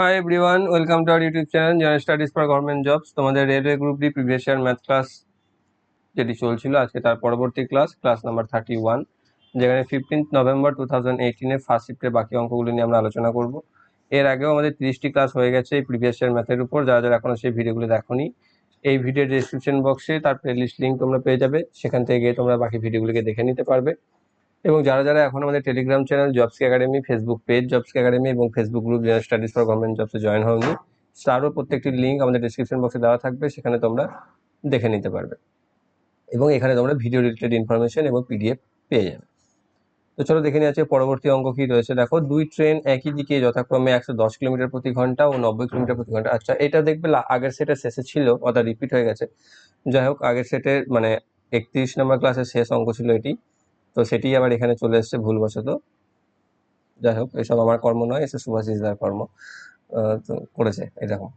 Hi everyone welcome to our YouTube channel general studies for government jobs তোমাদের railway group D previous year math class যেটি চলছিল, আজকে তার পরবর্তী class class number thirty one যেখানে fifteenth November two thousand এইটিনে first শিফটের বাকি অঙ্কগুলো নিয়ে আমরা আলোচনা করব। এর আগেও আমাদের তিরিশটি ক্লাস হয়ে গেছে এই প্রিভিয়াস ইয়ার ম্যাথের উপর, যারা যারা এখনও সেই ভিডিওগুলো দেখোনি, এই ভিডিওর ডিসক্রিপশন বক্সে তার প্লেলিস্ট লিঙ্ক তোমরা পেয়ে যাবে, সেখান থেকে গিয়ে তোমরা বাকি ভিডিওগুলোকে দেখে নিতে পারবে। এবং যারা যারা এখন আমাদের Telegram channel jobs academy Facebook page jobs academy এবং Facebook group general studies for government জবসে join হওনি তারও প্রত্যেকটি লিঙ্ক আমাদের ডিসক্রিপশন বক্সে দেওয়া থাকবে, সেখানে তোমরা দেখে নিতে পারবে। এবং এখানে তোমরা ভিডিও রিলেটেড ইনফরমেশন এবং পিডিএফ পেয়ে যাবে। তো চলো দেখে নিয়ে আছে পরবর্তী অঙ্ক কি রয়েছে। দেখো, দুই ট্রেন একই দিকে যথাক্রমে একশো দশ কিলোমিটার প্রতি ঘণ্টা ও নব্বই কিলোমিটার প্রতি ঘণ্টা। আচ্ছা এটা দেখবে আগের সেটের শেষে ছিল, অর্থাৎ রিপিট হয়ে গেছে। যাই হোক, আগের সেটের মানে একত্রিশ নম্বর ক্লাসের শেষ অঙ্ক ছিল এটি। তো সেটি আবার এখানে চলে এসেছে ভুলবশত। যাই হোক, এসব আমার কর্ম নয় এসব সুভাষিসদার কর্ম করেছে এরকম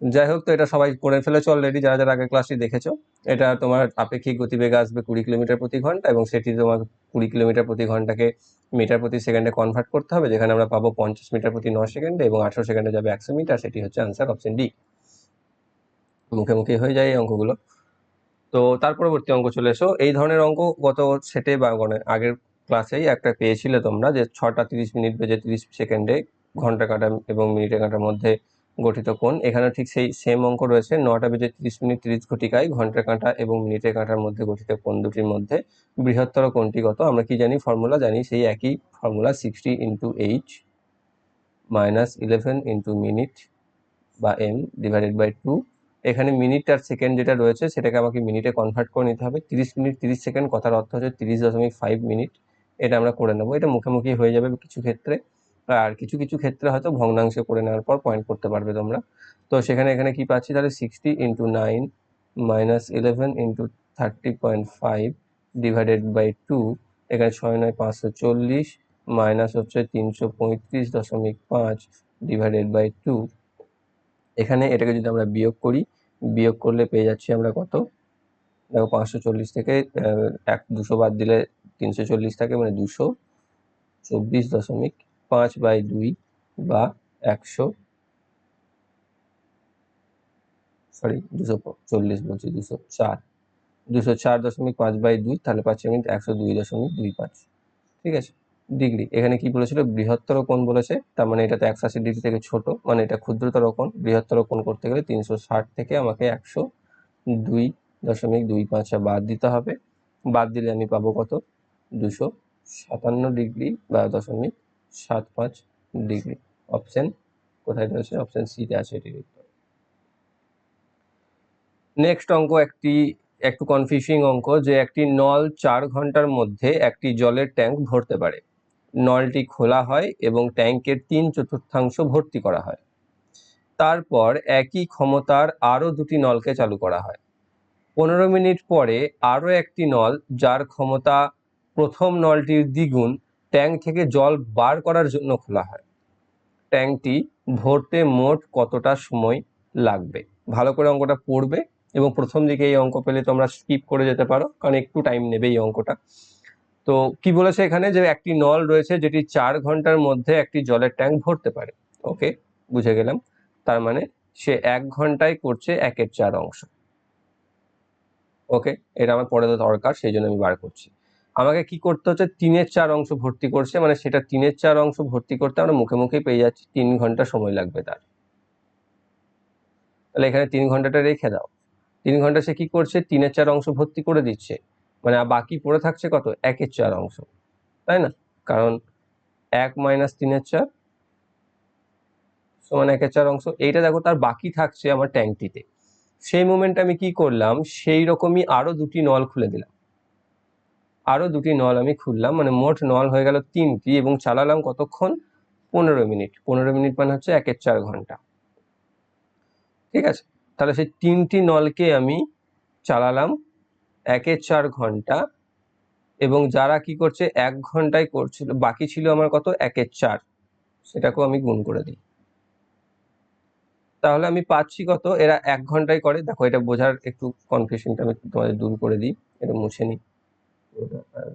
যাই হোক, তো এটা সবাই করে ফেলেছো অলরেডি যারা যারা আগের ক্লাসটি দেখেছ। এটা তোমার আপেক্ষিক গতিবেগ আসবে কুড়ি কিলোমিটার প্রতি ঘণ্টা এবং সেটি তোমার কুড়ি কিলোমিটার প্রতি ঘন্টাকে মিটার প্রতি সেকেন্ডে কনভার্ট করতে হবে, যেখানে আমরা পাবো পঞ্চাশ মিটার প্রতি ন সেকেন্ডে এবং আঠারো সেকেন্ডে যাবে একশো মিটার সেটি হচ্ছে আনসার অপশন ডি মুখে মুখে হয়ে যায় এই অঙ্কগুলো। তো তার পরবর্তী অঙ্ক চলে এসো। এই ধরনের অঙ্ক গত সেটে বা মানে আগের ক্লাসেই একটা পেয়েছিলে তোমরা যে ছটা তিরিশ মিনিট বেজে তিরিশ সেকেন্ডে ঘণ্টা কাঁটা এবং মিনিটে কাঁটার মধ্যে গঠিত কোণ। এখানে ঠিক সেই সেম অঙ্ক রয়েছে। নটা বেজে তিরিশ মিনিট তিরিশ ঘটিকায় ঘণ্টা কাঁটা এবং মিনিটে কাঁটার মধ্যে গঠিত কোণ দুটির মধ্যে বৃহত্তর কোণটি কত? আমরা কি জানি? ফর্মুলা জানি। সেই একই formula sixty into H minus eleven into minute বা এম ডিভাইডেড বাই টু এখানে মিনিট আর সেকেন্ড যেটা রয়েছে, সেটাকে আমাকে মিনিটে কনভার্ট করে নিতে হবে। তিরিশ মিনিট, তিরিশ সেকেন্ড, কথার অর্থ হচ্ছে তিরিশ দশমিক ফাইভ মিনিট। এটা আমরা করে নেব। এটা মুখোমুখি হয়ে যাবে কিছু ক্ষেত্রে। আর কিছু কিছু ক্ষেত্রে হয়তো ভগ্নাংশে করে নেওয়ার পর পয়েন্ট করতে পারবে তোমরা। তো সেখানে, এখানে কি পাচ্ছি? তাহলে sixty into nine minus eleven into thirty point five divided by two এখানে ছয় নয়, পাঁচশো চল্লিশ মাইনাস হচ্ছে তিনশো পঁয়ত্রিশ দশমিক পাঁচ ডিভাইডেড বাই টু এখানে এটাকে যদি আমরা বিয়োগ করি বিয়োগ করলে পেয়ে যাচ্ছি আমরা কত? দেখো পাঁচশো চল্লিশ থেকে এক, দুশো বাদ দিলে তিনশো চল্লিশ থাকে মানে দুশো চব্বিশ দশমিক পাঁচ বাই দুই বা একশো সরি দুশো চল্লিশ বলছি, দুশো চার। দুশো চার দশমিক পাঁচ বাই দুই, তাহলে পাচ্ছি আমি একশো দুই দশমিক দুই পাঁচ, ঠিক আছে? ডিগ্রি। এখানে কি বলেছিল? বৃহত্তর কোণ বলেছে। তার মানে এটা তো একশো আশি ডিগ্রি থেকে ছোট। মানে এটা ক্ষুদ্রতর কোণ। বৃহত্তর কোণ করতে গেলে তিনশো ষাট থেকে আমাকে একশো দুই দশমিক দুই পাঁচ বাদ দিতে হবে। বাদ দিলে আমি পাবো কত? দুশো সাতান্ন ডিগ্রি বা দশমিক সাত পাঁচ ডিগ্রি। অপশন কোথায় রয়েছে? অপশন সিতে আছে এটির উত্তর। নেক্সট অঙ্ক একটি, একটু কনফিউশিং অঙ্ক যে একটি নল চার ঘণ্টার মধ্যে একটি জলের ট্যাঙ্ক ভরতে পারে। নলটি খোলা হয় এবং ট্যাঙ্কের তিন চতুর্থাংশ ভর্তি করা হয়। তারপর একই ক্ষমতার আরও দুটি নলকে চালু করা হয়। পনেরো মিনিট পরে আরও একটি নল, যার ক্ষমতা প্রথম নলটির দ্বিগুণ, ট্যাঙ্ক থেকে জল বার করার জন্য খোলা হয়। ট্যাঙ্কটি ভরতে মোট কতটা সময় লাগবে? ভালো করে অঙ্কটা পড়বে এবং প্রথম দিকে এই অঙ্ক পেলে তোমরা স্কিপ করে যেতে পারো, কারণ একটু টাইম নেবে এই অঙ্কটা। তো কি বলেছে এখানে? যে একটি নল রয়েছে যেটি চার ঘণ্টার মধ্যে একটি জলের ট্যাঙ্ক ভরতে পারে। ওকে, বুঝে গেলাম। তার মানে সে এক ঘন্টায় করছে একের চার অংশ। ওকে, এটা আমার পরে তো দরকার, সেই জন্য আমি বার করছি। আমাকে কি করতে হচ্ছে? তিনের চার অংশ ভর্তি করছে মানে সেটা তিনের চার অংশ ভর্তি করতে আমরা মুখে মুখে পেয়ে যাচ্ছি। তিন ঘণ্টা সময় লাগবে তার। তাহলে এখানে তিন ঘন্টাটা রেখে দাও। তিন ঘণ্টা সে কি করছে? তিনের চার অংশ ভর্তি করে দিচ্ছে। মানে বাকি পড়ে থাকছে কত? একের চার অংশ। তাই না? কারণ এক মাইনাস তিনের চার সমান একের চার অংশ। এইটা দেখো তার বাকি থাকছে আমার ট্যাঙ্কটিতে সেই মোমেন্টে আমি কি করলাম? সেই রকমই আরও দুটি নল খুলে দিলাম। আরও দুটি নল আমি খুললাম। মানে মোট নল হয়ে গেল তিনটি এবং চালালাম কতক্ষণ? পনেরো মিনিট। পনেরো মিনিট মানে হচ্ছে একের চার ঘণ্টা। ঠিক আছে? তাহলে সেই তিনটি নলকে আমি চালালাম একের চার ঘণ্টা এবং যারা কি করছে, এক ঘন্টায় করছিল, বাকি ছিল আমার কত? একের চার। সেটাকেও আমি গুণ করে দিই। তাহলে আমি পাচ্ছি কত? এরা এক ঘন্টায় করে। দেখো, এটা বোঝার একটু কনফিউশনটা আমি তোমাদের দূর করে দিই। এটা মুছে নিই।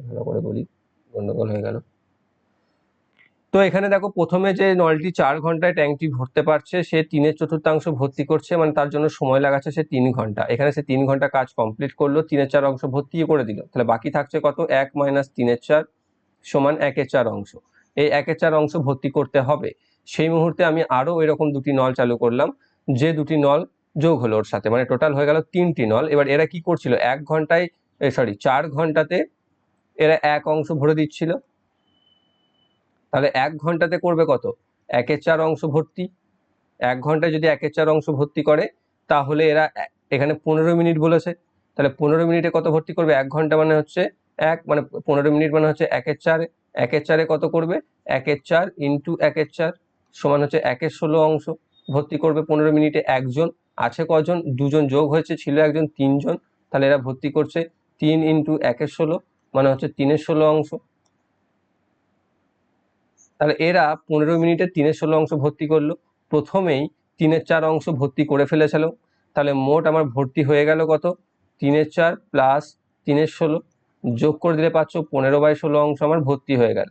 ভালো করে বলি। গন্ডগোল হয়ে গেল। তো এখানে দেখো প্রথমে যে নলটি চার ঘন্টায় ট্যাঙ্কটি ভরতে পারছে, সে তিনের চতুর্থাংশ ভর্তি করছে মানে তার জন্য সময় লাগাচ্ছে সে তিন ঘণ্টা। এখানে সে তিন ঘণ্টা কাজ কমপ্লিট করল, তিনের চার অংশ ভর্তি করে দিল। তাহলে বাকি থাকছে কত? এক মাইনাস তিনের চার সমান একের চার অংশ। এই একের চার অংশ ভর্তি করতে হবে। সেই মুহূর্তে আমি আরও এরকম দুটি নল চালু করলাম, যে দুটি নল যোগ হলো ওর সাথে মানে টোটাল হয়ে গেল তিনটি নল। এবার এরা কি করছিল? এক ঘন্টায় সরি, চার ঘন্টাতে এরা এক অংশ ভরে দিচ্ছিল। তাহলে এক ঘন্টাতে করবে কত? একের চার অংশ ভর্তি। এক ঘন্টায় যদি একের চার অংশ ভর্তি করে, তাহলে এরা এখানে পনেরো মিনিট বলেছে। তাহলে পনেরো মিনিটে কত ভর্তি করবে? এক ঘণ্টা মানে হচ্ছে এক মানে পনেরো মিনিট মানে হচ্ছে একের চারে একের চারে কত করবে? একের চার ইন্টু একের চার সমান হচ্ছে একের ষোলো অংশ ভর্তি করবে পনেরো মিনিটে একজন। আছে কজন? দুজন যোগ হয়েছে, ছিল একজন, তিনজন। তাহলে এরা ভর্তি করছে তিন ইন্টু একের ষোলো মানে হচ্ছে তিনের ষোলো অংশ। তাহলে এরা পনেরো মিনিটে তিনের ষোলো অংশ ভর্তি করল। প্রথমেই তিনের চার অংশ ভর্তি করে ফেলেছিল। তাহলে মোট আমার ভর্তি হয়ে গেল কত? তিনের চার প্লাস তিনের ষোলো যোগ করে দিলে পাচ্ছ পনেরো বাই ষোলো অংশ আমার ভর্তি হয়ে গেল।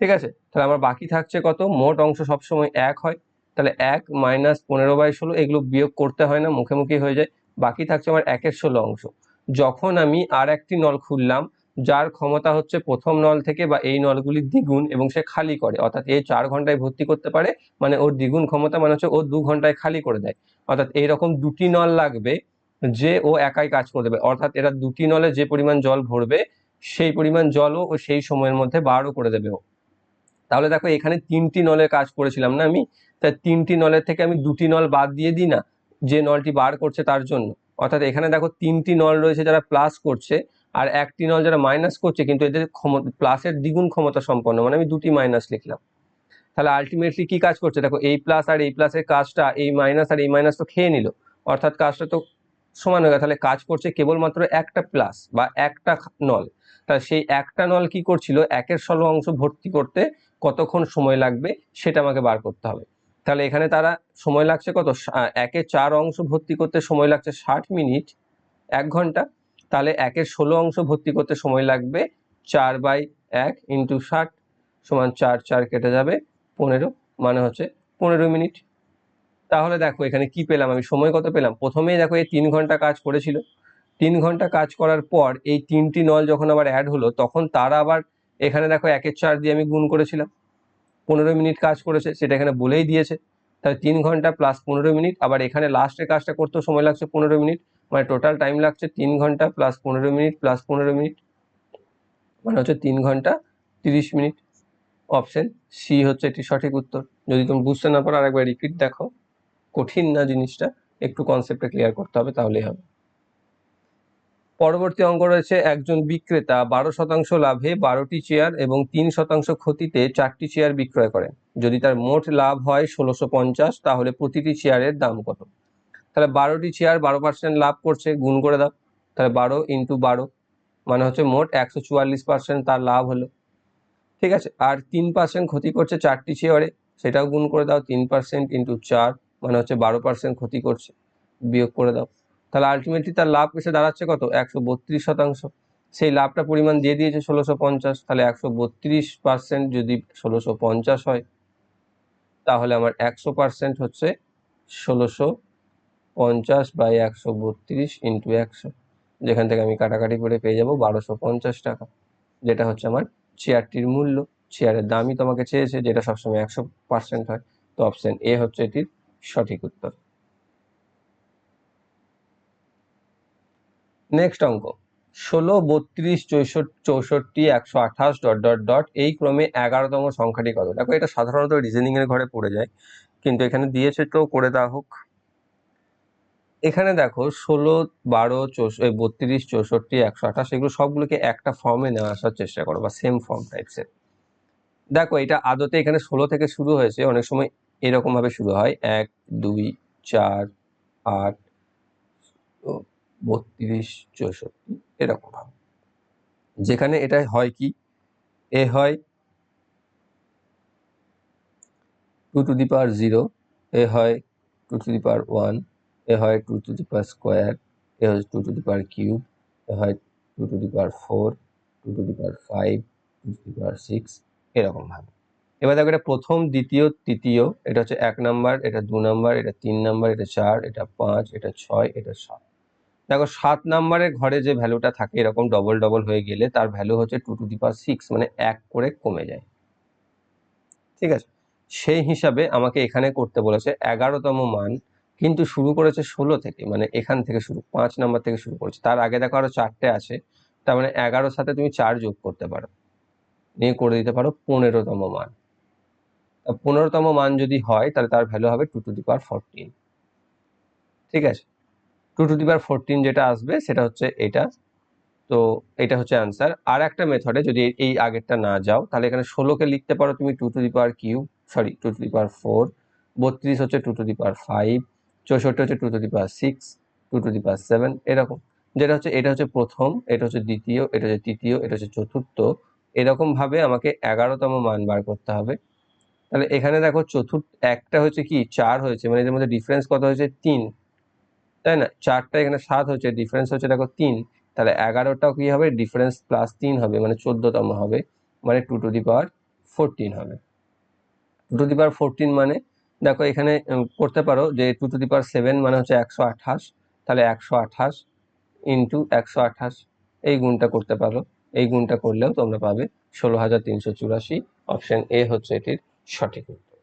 ঠিক আছে? তাহলে আমার বাকি থাকছে কত? মোট অংশ সবসময় এক হয়। তাহলে এক মাইনাস পনেরো বাই ষোলো এগুলো বিয়োগ করতে হয় না, মুখে মুখে হয়ে যায়। বাকি থাকছে আমার একের ষোলো অংশ। যখন আমি আর একটি নল খুললাম যার ক্ষমতা হচ্ছে প্রথম নল থেকে বা এই নলগুলির দ্বিগুণ এবং সে খালি করে। অর্থাৎ এই চার ঘন্টায় ভর্তি করতে পারে মানে ওর দ্বিগুণ ক্ষমতা মানে হচ্ছে ও দু ঘন্টায় খালি করে দেয়। অর্থাৎ এইরকম দুটি নল লাগবে যে ও একাই কাজ করে দেবে। অর্থাৎ এরা দুটি নলে যে পরিমাণ জল ভরবে, সেই পরিমাণ জলও ও সেই সময়ের মধ্যে বারও করে দেবে ও। তাহলে দেখো এখানে তিনটি নলের কাজ করেছিলাম না আমি? তাই তিনটি নলের থেকে আমি দুটি নল বাদ দিয়ে দিই না? যে নলটি বার করছে তার জন্য। অর্থাৎ এখানে দেখো তিনটি নল রয়েছে যারা প্লাস করছে। আর একটি নল যারা মাইনাস করছে, কিন্তু এদের ক্ষমতা প্লাসের দ্বিগুণ ক্ষমতা সম্পন্ন। মানে আমি দুটি মাইনাস লিখলাম। তাহলে আলটিমেটলি কি কাজ করছে? দেখো, এই প্লাস আর এই প্লাসের কাজটা, এই মাইনাস আর এই মাইনাস তো খেয়ে নিল। অর্থাৎ কাজটা তো সমান হয়ে গেল তাহলে কাজ করছে কেবলমাত্র একটা প্লাস বা একটা নল তাহলে সেই একটা নল কি করছিল? একের ষোলো অংশ ভর্তি করতে কতক্ষণ সময় লাগবে সেটা আমাকে বার করতে হবে। তাহলে এখানে তারা সময় লাগছে কত? একে চার অংশ ভর্তি করতে সময় লাগছে ষাট মিনিট, এক ঘণ্টা। তাহলে একের ষোলো অংশ ভর্তি করতে সময় লাগবে চার বাই এক ইন্টু ষাট সমান চার চার কেটে যাবে পনেরো মানে হচ্ছে পনেরো মিনিট। তাহলে দেখো এখানে কি পেলাম আমি? সময় কত পেলাম? প্রথমেই দেখো এই তিন ঘণ্টা কাজ করেছিল। তিন ঘণ্টা কাজ করার পর এই তিনটি নল যখন আবার অ্যাড হলো, তখন তারা আবার এখানে দেখো একের চার দিয়ে আমি গুণ করেছিলাম। পনেরো মিনিট কাজ করেছে, সেটা এখানে বলেই দিয়েছে। তাহলে তিন ঘণ্টা প্লাস পনেরো মিনিট, আবার এখানে লাস্টের কাজটা করতেও সময় লাগছে পনেরো মিনিট। মানে টোটাল টাইম লাগছে তিন ঘণ্টা প্লাস পনেরো মিনিট প্লাস পনেরো মিনিট মানে হচ্ছে তিন ঘণ্টা তিরিশ মিনিট অপশন সি হচ্ছে এটি সঠিক উত্তর। যদি তুমি বুঝতে না পারো, আরেকবার রিপিট দেখো। কঠিন না জিনিসটা, একটু কনসেপ্টটা ক্লিয়ার করতে হবে, তাহলেই হবে। পরবর্তী অঙ্ক রয়েছে, একজন বিক্রেতা বারো শতাংশ লাভে বারোটি চেয়ার এবং তিন শতাংশ ক্ষতিতে চারটি চেয়ার বিক্রয় করেন। যদি তার মোট লাভ হয় ষোলোশো পঞ্চাশ, তাহলে প্রতিটি চেয়ারের দাম কত? তাহলে বারোটি চেয়ার বারো পার্সেন্ট লাভ করছে, গুণ করে দাও। তাহলে বারো ইন্টু বারো মানে হচ্ছে মোট একশো চুয়াল্লিশ পার্সেন্ট তার লাভ হলো। ঠিক আছে? আর তিন পার্সেন্ট ক্ষতি করছে চারটি চেয়ারে সেটাও গুণ করে দাও, তিন পার্সেন্ট ইন্টু চার মানে হচ্ছে বারো পার্সেন্ট ক্ষতি করছে, বিয়োগ করে দাও। তাহলে আলটিমেটলি তার লাভ এসে দাঁড়াচ্ছে কত? একশো বত্রিশ শতাংশ। সেই লাভটা পরিমাণ দিয়ে দিয়েছে ষোলোশো পঞ্চাশ, তাহলে একশো বত্রিশ পার্সেন্ট যদি ষোলোশো পঞ্চাশ হয়, তাহলে আমার একশো পার্সেন্ট হচ্ছে ষোলোশো পঞ্চাশ বাই একশো বত্রিশ ইন্টু একশো। যেখান থেকে আমি কাটাকাটি করে পেয়ে যাব বারোশো পঞ্চাশ টাকা, যেটা হচ্ছে আমার চেয়ারটির মূল্য। চেয়ারের দামই তোমাকে চেয়েছে, যেটা সবসময় একশো পার্সেন্ট হয়। তো অপশন এ হচ্ছে এটির সঠিক উত্তর। নেক্সট অঙ্ক। ষোলো, বত্রিশ চৌষট্টি চৌষট্টি, একশো আঠাশ ডট ডট ডট এই ক্রমে এগারোতম সংখ্যাটি কত? দেখো এটা সাধারণত রিজনিং এর ঘরে পড়ে যায়, কিন্তু এখানে দিয়েছে তো করে দেওয়া হোক। এখানে দেখো ষোলো, বারো বত্রিশ, চৌষট্টি, একশো আঠাশ এগুলো সবগুলোকে একটা ফর্মে নেওয়া আসার চেষ্টা করো বা সেম ফর্ম টাইপসের দেখো এটা আদতে এখানে ষোলো থেকে শুরু হয়েছে, অনেক সময় এরকম ভাবে শুরু হয়। এক, দুই, চার, আট বত্রিশ, চৌষট্টি এরকম ভাবে যেখানে এটা হয় কি? এ হয় two to the power zero এ হয় two to the power one এ হয় two to the power square এ হয় two to the power cube এ হয় two to the power four two to the power five two to the power six এরকম ভাবে। এবার দেখো এটা প্রথম, দ্বিতীয়, তৃতীয়, এটা হচ্ছে এক নাম্বার এটা দু নাম্বার এটা তিন নাম্বার এটা চার, এটা পাঁচ, এটা ছয়, এটা সাত। দেখো সাত নাম্বারের ঘরে যে ভ্যালুটা থাকে এরকম ডবল ডবল হয়ে গেলে তার ভ্যালু হচ্ছে two to the power six মানে এক করে কমে যায়। ঠিক আছে? সেই হিসাবে আমাকে এখানে করতে বলেছে এগারোতম মান কিন্তু শুরু করেছে ষোলো থেকে মানে এখান থেকে শুরু, পাঁচ নাম্বার থেকে শুরু করেছে। তার আগে দেখো আরও চারটে আছে, তার মানে এগারোর সাথে তুমি চার যোগ করতে পারো। নিয়ে করে দিতে পারো পনেরোতম মান। পনেরোতম মান যদি হয়, তাহলে তার ভ্যালু হবে two to the power fourteen ঠিক আছে? Two to the power fourteen যেটা আসবে, সেটা হচ্ছে এটা। তো এটা হচ্ছে অ্যান্সার আর একটা মেথডে যদি এই আগেরটা না যাও, তাহলে এখানে ষোলোকে লিখতে পারো তুমি two to the power cube sorry two to the power four বত্রিশ হচ্ছে two to the power five চৌষট্টি হচ্ছে two to the power six two to the power seven এরকম। যেটা হচ্ছে, এটা হচ্ছে প্রথম, এটা হচ্ছে দ্বিতীয়, এটা হচ্ছে তৃতীয়, এটা হচ্ছে চতুর্থ। এরকম ভাবে আমাকে এগারোতম মান বার করতে হবে। তাহলে এখানে দেখো, চতুর্থ, একটা হচ্ছে কি, চার হয়েছে মানে এদের মধ্যে ডিফারেন্স কত হয়েছে? তিন। তাই না? চারটা এখানে সাত হচ্ছে ডিফারেন্স হচ্ছে দেখো তিন। তাহলে এগারোটাও কি হবে? ডিফারেন্স প্লাস তিন হবে মানে চোদ্দতম হবে মানে two to the power fourteen হবে। Two to the power fourteen মানে দেখো এখানে করতে পারো যে two to the power seven মানে হচ্ছে একশো আঠাশ, তাহলে একশো আঠাশ ইন্টু একশো আঠাশ, এই গুণটা করতে পারো। এই গুণটা করলেও তোমরা পাবে ষোলো হাজার তিনশো চুরাশি অপশন এ হচ্ছে এটির সঠিক উত্তর।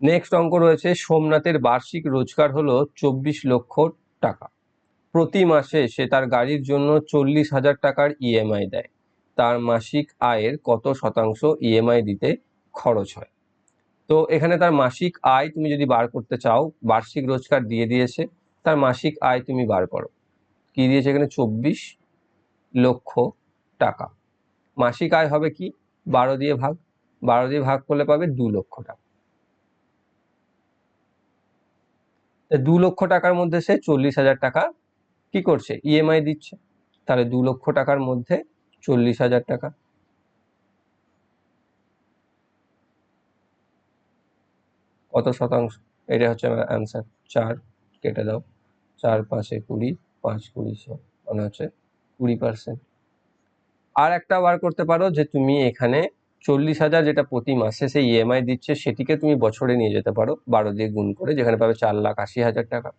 নেক্সট অঙ্ক রয়েছে, সোমনাথের বার্ষিক রোজগার হলো চব্বিশ লক্ষ টাকা। প্রতি মাসে সে তার গাড়ির জন্য চল্লিশ হাজার টাকার ইএমআই দেয়। তার মাসিক আয়ের কত শতাংশ ইএমআই দিতে খরচ হয়? তো এখানে তার মাসিক আয় তুমি যদি বার করতে চাও, বার্ষিক রোজগার দিয়ে দিয়েছে, তার মাসিক আয় তুমি বার করো। কি দিয়েছে এখানে? চব্বিশ লক্ষ টাকা। মাসিক আয় হবে কি? বারো দিয়ে ভাগ। বারো দিয়ে ভাগ করলে পাবে দু লক্ষ টাকা। দু লক্ষ টাকার মধ্যে সে চল্লিশ হাজার টাকা কি করছে? ইএমআই দিচ্ছে। তাহলে দু লক্ষ টাকার মধ্যে চল্লিশ হাজার টাকা। শতাংশ? এটা হচ্ছে আমার অ্যান্সার চার, কেটে দাও। চার পাঁচে কুড়ি, পাঁচ কুড়ি কুড়িশো মানে হচ্ছে কুড়ি পার্সেন্ট আর একটা বার করতে পারো যে তুমি এখানে চল্লিশ হাজার যেটা প্রতি মাসে সেই ইএমআই দিচ্ছে, সেটিকে তুমি বছরে নিয়ে যেতে পারো বারো দিয়ে গুণ করে, যেখানে পাবে চার লাখ আশি হাজার টাকা।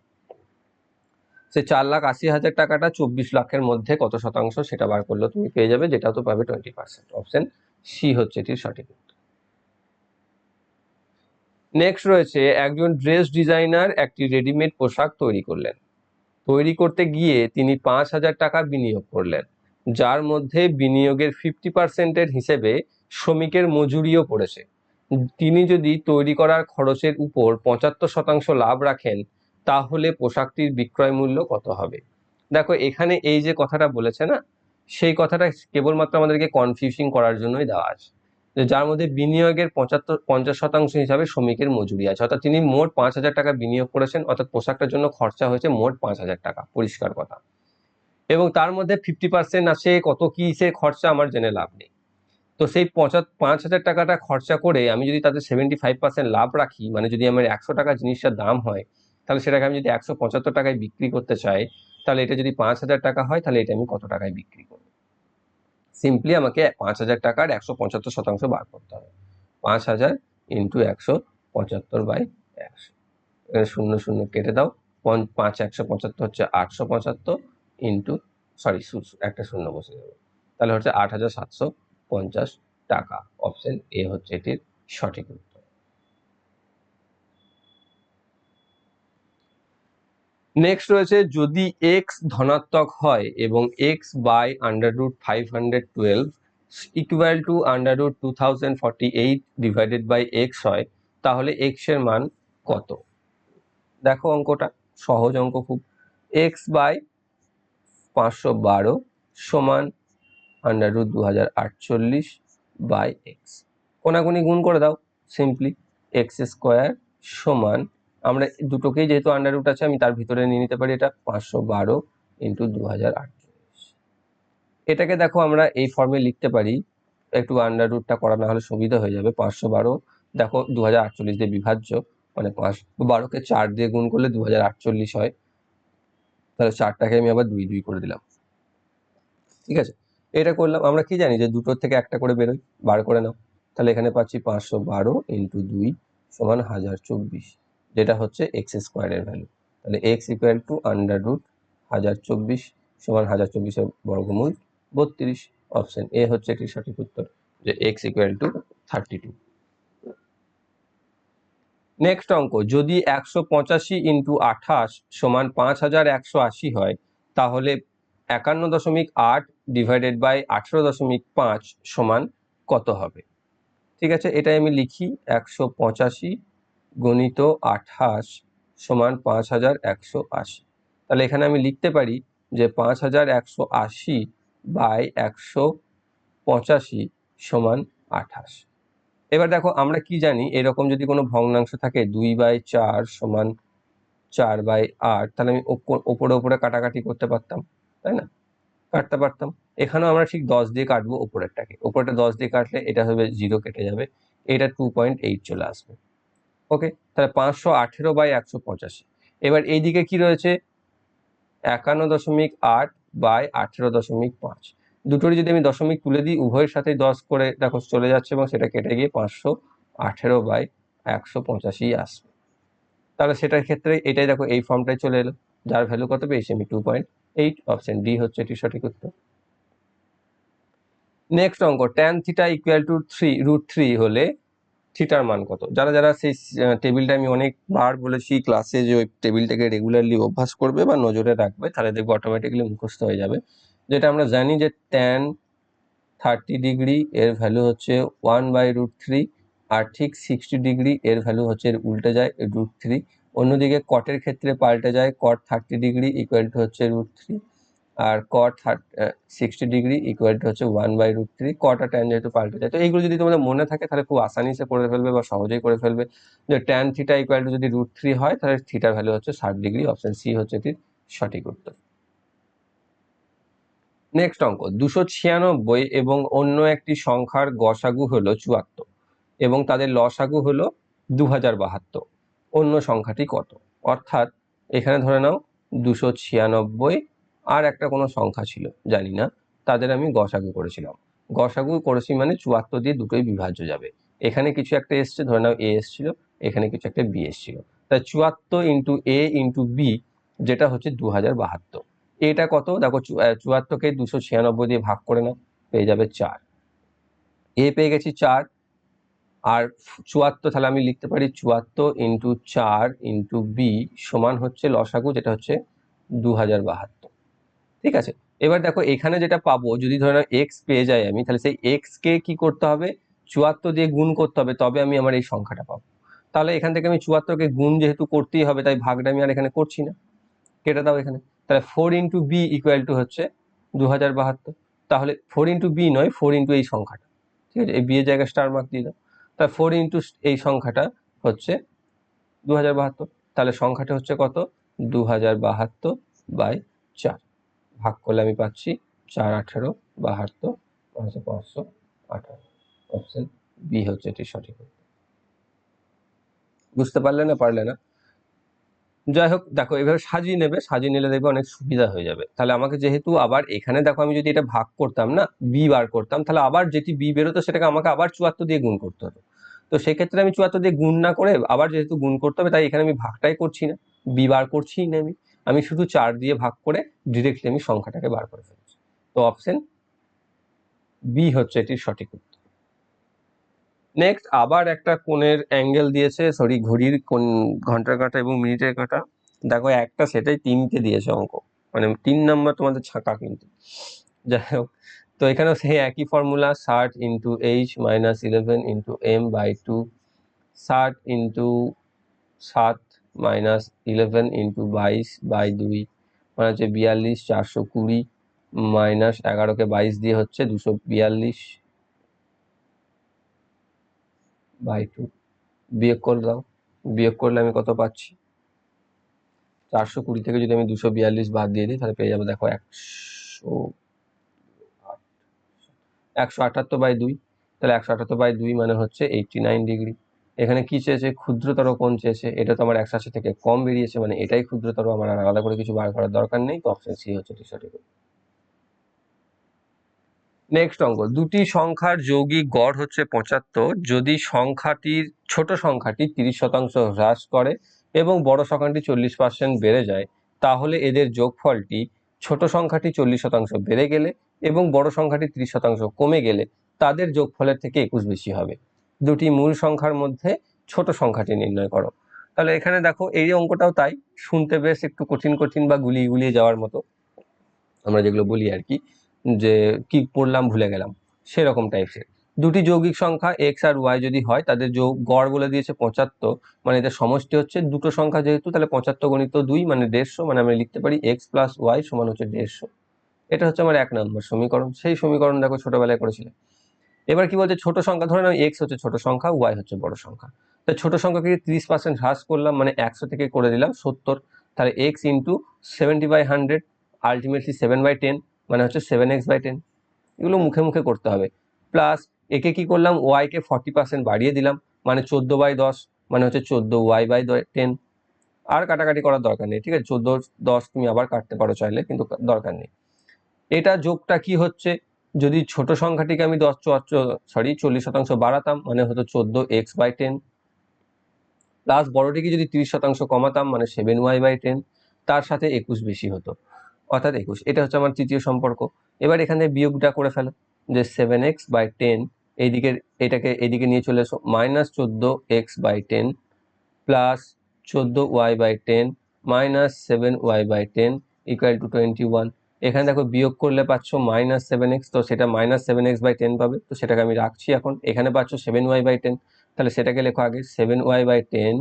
সে চার লাখ আশি হাজার টাকাটা চব্বিশ লাখের মধ্যে কত শতাংশ সেটা বার করলে তুমি পেয়ে যাবে যেটা তো পাবে টোয়েন্টি পার্সেন্ট অপশন সি হচ্ছে এটির সঠিক উত্তর। নেক্সট রয়েছে, একজন ড্রেস ডিজাইনার একটি রেডিমেড পোশাক তৈরি করলেন। তৈরি করতে গিয়ে তিনি পাঁচ হাজার টাকা বিনিয়োগ করলেন, যার মধ্যে বিনিয়োগের ফিফটি পার্সেন্টের হিসেবে শ্রমিকের মজুরিও পড়েছে। তিনি যদি তৈরি করার খরচের উপর পঁচাত্তর শতাংশ লাভ রাখেন, তাহলে পোশাকটির বিক্রয় মূল্য কত হবে? দেখো, এখানে এই যে কথাটা বলেছে না, সেই কথাটা কেবলমাত্র আমাদেরকে কনফিউজিং করার জন্যই দেওয়া আছে। যার মধ্যে বিনিয়োগের পঁচাত্তর, পঞ্চাশ শতাংশ হিসাবে শ্রমিকের মজুরি আছে। অর্থাৎ তিনি মোট পাঁচ হাজার টাকা বিনিয়োগ করেছেন, অর্থাৎ পোশাকটার জন্য খরচা হয়েছে মোট পাঁচ হাজার টাকা, পরিষ্কার কথা। এবং তার মধ্যে ফিফটি পার্সেন্ট আছে, কত কি সে খরচা আমার জেনে লাভ নেই। তো সেই পঁচাত পাঁচ হাজার টাকাটা খরচা করে আমি যদি তাদের সেভেন্টি ফাইভ পার্সেন্ট লাভ রাখি মানে যদি আমার একশো টাকা জিনিসটার দাম হয়, তাহলে সেটাকে আমি যদি একশো পঁচাত্তর টাকায় বিক্রি করতে চাই, তাহলে এটা যদি পাঁচ হাজার টাকা হয়, তাহলে এটা আমি কত টাকায় বিক্রি করব? সিম্পলি আমাকে পাঁচ হাজার টাকার একশো পঁচাত্তর শতাংশ বার করতে হবে। পাঁচ হাজার ইন্টু একশো পঁচাত্তর বাই একশো। শূন্য শূন্য কেটে দাও। পাঁচ একশো পঁচাত্তর হচ্ছে আটশো পঁচাত্তর ইন্টু সরি একটা শূন্য বসে যাবে। তাহলে হচ্ছে আট হাজার সাতশো পঞ্চাশ টাকা। অপশন এ হচ্ছে এটির সঠিক উত্তর। নেক্সট রয়েছে, যদি এক্স ধনাত্মক হয় এবং X by under root five hundred twelve equal to under root two thousand forty eight divided by X হয়, তাহলে এক্সের মান কত? দেখো অঙ্কটা, সহজ অঙ্ক খুব। এক্স বাই পাঁচশো বারো সমান আন্ডার রুট দু হাজার আটচল্লিশ বাই এক্স কোনাকুনি গুণ করে দাও সিম্পলি এক্স স্কোয়ার সমান আমরা দুটোকেই যেহেতু আন্ডার রুট আছে, আমি তার ভিতরে নিয়ে নিতে পারি এটা পাঁচশো বারো ইন্টু দু হাজার আটচল্লিশ। এটাকে দেখো আমরা এই ফর্মে লিখতে পারি, একটু আন্ডার রুটটা করা না হলে সুবিধা হয়ে যাবে, পাঁচশো বারো। দেখো দু হাজার আটচল্লিশ দিয়ে বিভাজ্য মানে পাঁচ, বারোকে চার দিয়ে গুণ করলে দু হাজার আটচল্লিশ হয়। তাহলে চারটাকে আমি আবার দুই দুই করে দিলাম। ঠিক আছে? এটা করলাম, আমরা কি জানি যে দুটোর থেকে একটা করে বেরোই বার করে নাও। তাহলে এখানে পাচ্ছি পাঁচশো বারো ইন্টু দুই সমান হাজার চব্বিশ। যেটা হচ্ছে এক্স স্কোয়ারের ভ্যালু তাহলে X equal to under root হাজার চব্বিশ সমান হাজার চব্বিশের বর্গমূল বত্রিশ অপশন এ হচ্ছে একটি সঠিক উত্তর যে X equal to thirty two next অঙ্ক, যদি একশো পঁচাশি ইন্টু আঠাশ সমান পাঁচ হাজার একশো আশি হয়, তাহলে একান্ন দশমিক আট ডিভাইডেড বাই আঠেরো দশমিক পাঁচ সমান কত হবে? ঠিক আছে, এটাই আমি লিখি, একশো পঁচাশি গণিত আঠাশ সমান পাঁচ হাজার একশো আশি। তাহলে এখানে আমি লিখতে পারি যে পাঁচ হাজার একশো আশি বাই একশো পঁচাশি সমান আঠাশ। এবার দেখো আমরা কি জানি, এরকম যদি কোনো ভগ্নাংশ থাকে দুই বাই চার সমান চার বাই আট, তাহলে আমি ওপ- ওপরে ওপরে কাটাকাটি করতে পারতাম, তাই না? কাটতে পারতাম। এখানেও আমরা ঠিক দশ দিয়ে কাটবো ওপরেরটাকে। ওপরটা দশ দিয়ে কাটলে এটা হবে জিরো কেটে যাবে। এটা টু পয়েন্ট এইট চলে আসবে। ওকে তাহলে পাঁচশো আঠেরো বাই একশো পঁচাশি। এবার এইদিকে কি রয়েছে? একান্ন দশমিক আট বাই আঠেরো দশমিক পাঁচ। দুটোরই যদি আমি দশমিক তুলে দিই, উভয়ের সাথে দশ করে দেখো চলে যাচ্ছে এবং সেটা কেটে গিয়ে পাঁচশো আঠেরো বাই একশো পঁচাশি আসবে। তাহলে সেটার ক্ষেত্রে এটাই দেখো, এই ফর্মটাই চলে এলো। যার ভ্যালু কত পেয়েছি আমি? Two point eight option D হচ্ছে এটি সঠিক উত্তর। নেক্সট অঙ্ক tan theta equal to three root three হলে থিটার মান কত? যারা যারা সেই টেবিলটা আমি অনেকবার বলেছি ক্লাসে যে ওই টেবিলটাকে রেগুলারলি অভ্যাস করবে বা নজরে রাখবে, তাহলে দেখবে অটোমেটিক্যালি মুখস্থ হয়ে যাবে। যেটা আমরা জানি যে ট্যান থার্টি ডিগ্রি এর ভ্যালু হচ্ছে ওয়ান বাই রুট থ্রি আর ঠিক সিক্সটি ডিগ্রি এর ভ্যালু হচ্ছে এর উল্টে যায় রুট থ্রি অন্যদিকে কটের ক্ষেত্রে পাল্টে যায় cot thirty degree equal to হচ্ছে root three R cot sixty degree equal to হচ্ছে one by root three cot tan যেহেতু পাল্টে যায়, তো এইগুলো যদি তোমাদের মনে থাকে তাহলে খুব আসানিসে করে ফেলবে বা সহজেই করে ফেলবে। যে ট্যান থিটা ইকুয়াল টু যদি রুট থ্রি হয়, তাহলে থিটার ভ্যালু হচ্ছে ষাট ডিগ্রি অপশন সি হচ্ছে এটির সঠিক উত্তর। নেক্সট অঙ্ক, দুশো ছিয়ানব্বই এবং অন্য একটি সংখ্যার গসাগু হলো চুয়াত্তর এবং তাদের লসাগু হলো দু হাজার বাহাত্তর। অন্য সংখ্যাটি কত? অর্থাৎ এখানে ধরে নাও, দুশো ছিয়ানব্বই আর একটা কোনো সংখ্যা ছিল, জানি না। তাদের আমি গসাগু করেছিলাম। গসাগু করেছি মানে চুয়াত্তর দিয়ে দুটোই বিভাজ্য যাবে। এখানে কিছু একটা এসছে, ধরে নাও এ এসছিল, এখানে কিছু একটা বি এসছিল। তাই চুয়াত্তর ইন্টু এ ইন্টু বি, যেটা হচ্ছে দু হাজার বাহাত্তর। এটা কত? দেখো চুয়াত্তরকে দুশো ছিয়ানব্বই দিয়ে ভাগ করে নাও, পেয়ে যাবে চার। এ পেয়ে গেছি চার, আর চুয়াত্তর তাহলে আমি লিখতে পারি চুয়াত্তর ইন্টু চার ইন্টু বি সমান হচ্ছে লসাগু, যেটা হচ্ছে দু হাজার বাহাত্তর। ঠিক আছে? এবার দেখো, এখানে যেটা পাবো, যদি ধরে নাও এক্স পেয়ে যাই আমি, তাহলে সেই এক্স কে কি করতে হবে? চুয়াত্তর দিয়ে গুণ করতে হবে, তবে আমি আমার এই সংখ্যাটা পাবো। তাহলে এখান থেকে আমি চুয়াত্তরকে গুণ যেহেতু করতেই হবে, তাই ভাগটা আমি আর এখানে করছি না। কেটে দাও এখানে। তাহলে four into B equal to হচ্ছে দু হাজার বাহাত্তর। তাহলে ফোর ইন্টু বি নয় ফোর ইন্টু এই সংখ্যাটা। ঠিক আছে? এই বিয়ের জায়গায় স্টার মার্ক দিয়ে দাও। তাহলে ফোর ইন্টু এই সংখ্যাটা হচ্ছে দু হাজার বাহাত্তর। তাহলে সংখ্যাটা হচ্ছে কত? দু হাজার বাহাত্তর বাই চার। ভাগ করলে আমি পাচ্ছি চার আঠেরো বাহাত্তর পাঁচশো পাঁচশো আঠারো। অপশন বি হচ্ছে এটি সঠিক। বুঝতে পারলে না পারলে না। যাই হোক, দেখো, এভাবে সাজিয়ে নেবে, সাজিয়ে নিলে দেখবে অনেক সুবিধা হয়ে যাবে। তাহলে আমাকে যেহেতু আবার এখানে দেখো আমি যদি এটা ভাগ করতাম না বি বার করতাম, তাহলে আবার যেটি বি বেরোতো সেটাকে আমাকে আবার চুয়াত্তর দিয়ে গুণ করতে হতো তো সেক্ষেত্রে আমি চুয়াত্তর দিয়ে গুণ না করে আবার যেহেতু গুণ করতে হবে, তাই এখানে আমি ভাগটাই করছি না। বি বার করছিই না আমি। আমি শুধু চার দিয়ে ভাগ করে ডিরেক্টলি আমি সংখ্যাটাকে বার করে ফেলছি। তো অপশন বি হচ্ছে এটির সঠিক উত্তর। নেক্সট আবার একটা কোণের অ্যাঙ্গেল দিয়েছে সরি ঘড়ির কোন ঘণ্টার কাঁটা এবং মিনিটের কাঁটা। দেখো, একটা সেটাই তিনটে দিয়েছে অঙ্ক। মানে তিন নম্বর তোমাদের ছাঁকা কিন্তু। যাই হোক, তো এখানেও সেই একই ফর্মুলা ষাট into H minus eleven into M by two ষাট ইন্টু সাত মাইনাস ইলেভেন ইন্টু বাইশ বাই দুই মানে হচ্ছে বিয়াল্লিশ চারশো কুড়ি মাইনাস এগারোকে বাইশ দিয়ে হচ্ছে দুশো বিয়াল্লিশ বাই টু বিয়োগ করে দাও। বিয়োগ করলে আমি কত পাচ্ছি? চারশো কুড়ি থেকে যদি আমি দুশো বিয়াল্লিশ বাদ দিয়ে দিই, তাহলে পেয়ে যাব দেখো একশো একশো আটাত্তর বাই দুই, তাহলে একশো আটাত্তর বাই দুই মানে হচ্ছে এইটটি নাইন ডিগ্রি এখানে কি চেয়েছে? ক্ষুদ্রতর কোণ চেয়েছে? এটা তো আমার একশো আশি থেকে কম বেরিয়েছে মানে এটাই ক্ষুদ্রতর, আমার আর আলাদা করে কিছু বার করার দরকার নেই, তো অপশন সি হচ্ছে সঠিক নেক্সট অঙ্ক দুটি সংখ্যার যৌগিক গড় হচ্ছে পঁচাত্তর, যদি সংখ্যাটির, ছোট সংখ্যাটি তিরিশ শতাংশ হ্রাস করে এবং বড় সংখ্যাটি চল্লিশ পার্সেন্ট বেড়ে যায়, তাহলে এদের যোগফলটি ছোট সংখ্যাটি চল্লিশ শতাংশ বেড়ে গেলে এবং বড় সংখ্যাটি তিরিশ শতাংশ কমে গেলে তাদের যোগফলের থেকে একুশ বেশি হবে। দুটি মূল সংখ্যার মধ্যে ছোট সংখ্যাটি নির্ণয় করো। তাহলে এখানে দেখো এই অঙ্কটাও তাই, শুনতে বেশ একটু কঠিন কঠিন বা গুলিয়ে গুলিয়ে যাওয়ার মতো। আমরা যেগুলো বলি আর কি, যে কি পড়লাম ভুলে গেলাম, সেরকম টাইপসের দুটি যৌগিক সংখ্যা এক্স আর ওয়াই যদি হয়, তাদের যোগ গড় বলে দিয়েছে পঁচাত্তর মানে এদের সমষ্টি হচ্ছে দুটো সংখ্যা যেহেতু, তাহলে পঁচাত্তর গণিত দুই মানে দেড়শো মানে আমি লিখতে পারি এক্স প্লাস ওয়াই সমান হচ্ছে দেড়শো। এটা হচ্ছে আমার এক নম্বর সমীকরণ, সেই সমীকরণ দেখো ছোটবেলায় করেছিলাম এবার কি বলছে? ছোট সংখ্যা, ধরে নাও এক্স হচ্ছে ছোট সংখ্যা ওয়াই হচ্ছে বড় সংখ্যা। তা ছোট সংখ্যাকে ত্রিশ পার্সেন্ট হ্রাস করলাম? মানে একশো থেকে করে দিলাম, সত্তর। তাহলে X into seventy by hundred ultimately seven by ten মানে হচ্ছে সেভেন এক্স বাই টেন এগুলো মুখে মুখে করতে হবে। প্লাস একে কি করলাম? ওয়াইকে ফর্টি পার্সেন্ট বাড়িয়ে দিলাম মানে চোদ্দ বাই দশ মানে হচ্ছে চোদ্দ ওয়াই বাই টেন আর কাটাকাটি করার দরকার নেই, ঠিক আছে? চোদ্দ দশ তুমি আবার কাটতে পারো চাইলে, কিন্তু দরকার নেই। এটা যোগটা কি হচ্ছে? যদি ছোট সংখ্যাটিকে আমি দশ সরি চল্লিশ শতাংশ বাড়াতাম মানে হতো চোদ্দ এক্স বাই টেন প্লাস বড়টিকে যদি তিরিশ শতাংশ কমাতাম মানে সেভেন ওয়াই বাই টেন তার সাথে একুশ বেশি হতো। অর্থাৎ একুশ, এটা হচ্ছে আমার তৃতীয় সম্পর্ক। এবার এখানে বিয়োগটা করে ফেলো, যে সেভেন এক্স বাই টেন এইদিকে, এটাকে এদিকে নিয়ে চলে এসো মাইনাস চোদ্দ এক্স বাই টেন প্লাস চোদ্দ Y by ten minus seven Y by ten equal to twenty one এখানে দেখো বিয়োগ করলে পাচ্ছ মাইনাস সেভেন এক্স তো সেটা minus seven X by ten পাবে। তো সেটাকে আমি রাখছি এখন। এখানে পাচ্ছ সেভেন ওয়াই বাই টেন তাহলে সেটাকে লেখো আগে seven Y by ten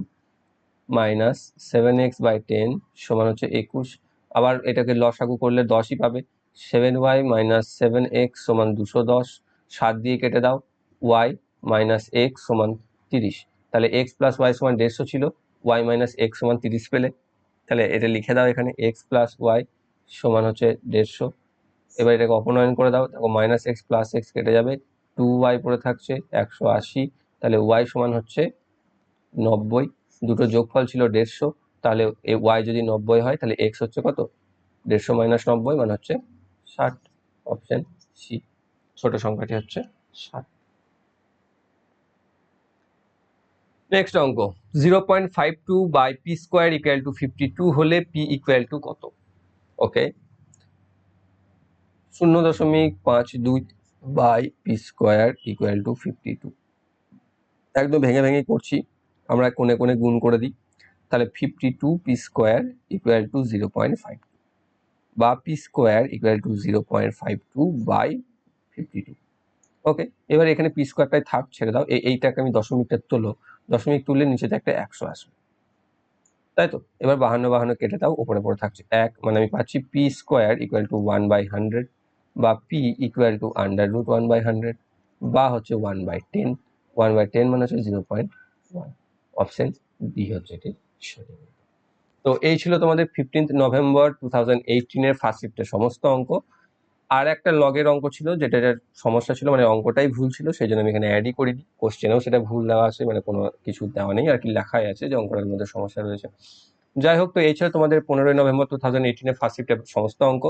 minus seven X by ten সমান হচ্ছে একুশ। আবার এটাকে লসাগু করলে দশই পাবে। Seven Y minus seven X সমান দুশো দশ। সাত দিয়ে কেটে দাও ওয়াই মাইনাস এক্স সমান তিরিশ। তাহলে এক্স প্লাস ওয়াই সমান দেড়শো ছিল ওয়াই মাইনাস এক্স সমান তিরিশ পেলে। তাহলে এটা লিখে দাও এখানে এক্স প্লাস ওয়াই সমান হচ্ছে দেড়শো। এবার এটাকে অপনয়ন করে দাও, দেখো মাইনাস এক্স প্লাস এক্স কেটে যাবে টু ওয়াই পড়ে থাকছে একশো আশি, তাহলে ওয়াই সমান হচ্ছে নব্বই। দুটো যোগফল ছিল দেড়শো, তাহলে এ ওয়াই যদি নব্বই হয়, তাহলে এক্স হচ্ছে কত? দেড়শো মাইনাস নব্বই মানে হচ্ছে ষাট। অপশন সি ছোট সংখ্যাটি হচ্ছে ষাট। নেক্সট অঙ্ক zero point five two by P square equal to fifty two হলে পি ইকুয়াল টু কত? ওকে শূন্য দশমিক পাঁচ দুই by P square equal to fifty two একদম ভেঙে ভেঙে করছি। আমরা কোনে কোনে গুণ করে দিই। তাহলে fifty two P square equal to zero point five বা P square equal to zero point five two by fifty two okay এবার এখানে পি স্কোয়ারটাই থাক, ছেড়ে দাও। এইটাকে আমি দশমিকটা তোলো দশমিক তুললে নিচেতে একটা একশো আসবে। তাই তো এবার বাহান্ন বাহান্ন কেটে দাও, উপরে পড়ে থাকছে এক মানে আমি পাচ্ছি P square equal to one by hundred বা P equal to under root one by hundred বা হচ্ছে one by ten one by ten মানে হচ্ছে zero point one option D হচ্ছে এটি। সঠিক তো এই ছিল তোমাদের ফিফটিন্থ নভেম্বর টু থাউজেন্ড এইটিনের ফার্স্ট শিফটের সমস্ত অঙ্ক। আর একটা লগের অঙ্ক ছিল যেটার সমস্যা ছিল মানে অঙ্কটাই ভুল ছিল, সেই জন্য আমি এখানে অ্যাডই করিনি। কোশ্চেনেও সেটা ভুল দেওয়া আছে মানে কোনো কিছু দেওয়া নেই, আর কি লেখাই আছে যে অঙ্কটার মধ্যে সমস্যা রয়েছে। যাই হোক, তো এই তোমাদের পনেরোই নভেম্বর টু থাউজেন্ড এইটিনের ফার্স্ট শিফটের সমস্ত অঙ্ক।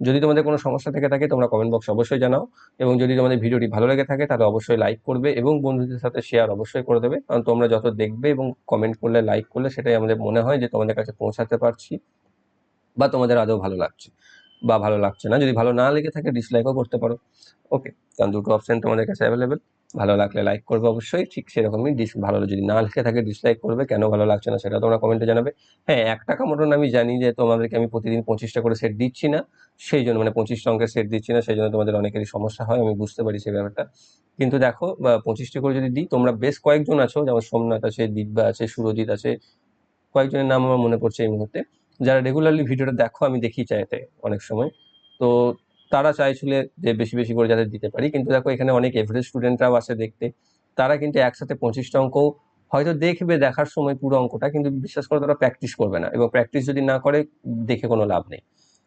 যদি তোমাদের কোনো সমস্যা থেকে থাকে, তোমরা কমেন্ট বক্স অবশ্যই জানাও। এবং যদি তোমাদের ভিডিওটি ভালো লেগে থাকে, তাহলে অবশ্যই লাইক করবে এবং বন্ধুদের সাথে শেয়ার অবশ্যই করে দেবে। কারণ তোমরা যত দেখবে এবং কমেন্ট করলে লাইক করলে, সেটাই আমাদের মনে হয় যে তোমাদের কাছে পৌঁছাতে পারছি বা তোমাদের আদৌ ভালো লাগছে। বা ভালো লাগছে না। যদি ভালো না লেগে থাকে ডিসলাইকও করতে পারো। ওকে কারণ দুটো অপশন তোমাদের কাছে অ্যাভেলেবেল ভালো লাগলে লাইক করবে অবশ্যই। ঠিক সেরকমই ডিস ভালো যদি না লিখে থাকে ডিসলাইক করবে, কেন ভালো লাগছে না সেটা তোমরা কমেন্টে জানাবে। হ্যাঁ এক টাকা মতন আমি জানি যে তোমাদেরকে আমি প্রতিদিন পঁচিশটা করে সেট দিচ্ছি না। সেই জন্য মানে পঁচিশ অঙ্কের সেট দিচ্ছি না, সেই জন্য তোমাদের অনেকেরই সমস্যা হয়, আমি বুঝতে পারি সেই ব্যাপারটা। কিন্তু দেখো পঁচিশটা করে যদি দিই, তোমরা বেশ কয়েকজন আছো, যেমন সোমনাথ আছে, দিব্যা আছে, সুরজিৎ আছে, কয়েকজনের নাম আমার মনে পড়ছে এই মুহূর্তে। যারা রেগুলারলি ভিডিওটা দেখো, আমি দেখি চাইতে অনেক সময়। তো তারা চাইছিলে যে বেশি বেশি করে যাদের দিতে পারি। কিন্তু দেখো, এখানে অনেক এভারেজ স্টুডেন্টরাও আসে দেখতে। তারা কিন্তু একসাথে পঁচিশটা অঙ্ক হয়তো দেখবে দেখার সময় পুরো অঙ্কটা, কিন্তু বিশ্বাস করে তারা প্র্যাকটিস করবে না। এবং প্র্যাকটিস যদি না করে, দেখে কোনো লাভ নেই।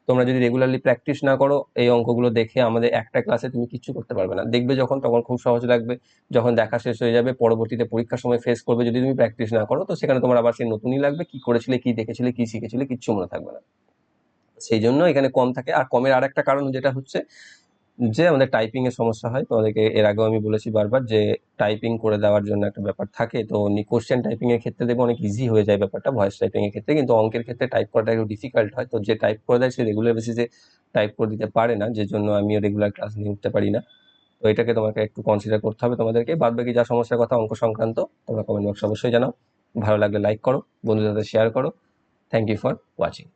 তোমরা যদি রেগুলারলি প্র্যাকটিস না করো, এই অঙ্কগুলো দেখে আমাদের একটা ক্লাসে তুমি কিচ্ছু করতে পারবে না। দেখবে যখন, তখন খুব সহজ লাগবে। যখন দেখা শেষ হয়ে যাবে, পরবর্তীতে পরীক্ষার সময় ফেস করবে যদি তুমি প্র্যাকটিস না করো, তো সেখানে তোমার আবার সেই নতুনই লাগবে, কি করেছিলে, কি দেখেছিলে, কি শিখেছিলে, কিচ্ছু মনে থাকবে না। সেই জন্য এখানে কম থাকে। আর কমের আর একটা কারণ যেটা হচ্ছে যে আমাদের টাইপিং এর সমস্যা হয় তোমাদেরকে এর আগেও আমি বলেছি বারবার যে টাইপিং করে দেওয়ার জন্য একটা ব্যাপার থাকে, তো কোশ্চেন টাইপিং এর ক্ষেত্রে দেখব অনেক ইজি হয়ে যায় ব্যাপারটা ভয়েস টাইপিং এর ক্ষেত্রে, কিন্তু অঙ্কের ক্ষেত্রে টাইপ করাটা একটু ডিফিকাল্ট হয়, তো যে টাইপ করে দেয় সে রেগুলার বেসিসে টাইপ করে দিতে পারে না, যে জন্য আমিও রেগুলার ক্লাস নিয়ে উঠতে পারি না। তো এটাকে তোমাকে একটু কনসিডার করতে হবে তোমাদেরকে। বাদ বাকি যা সমস্যার কথা, অঙ্ক সংক্রান্ত, তোমরা কমেন্ট বক্সে অবশ্যই জানাও। ভালো লাগলে লাইক করো, বন্ধুদের সাথে শেয়ার করো। Thank you for watching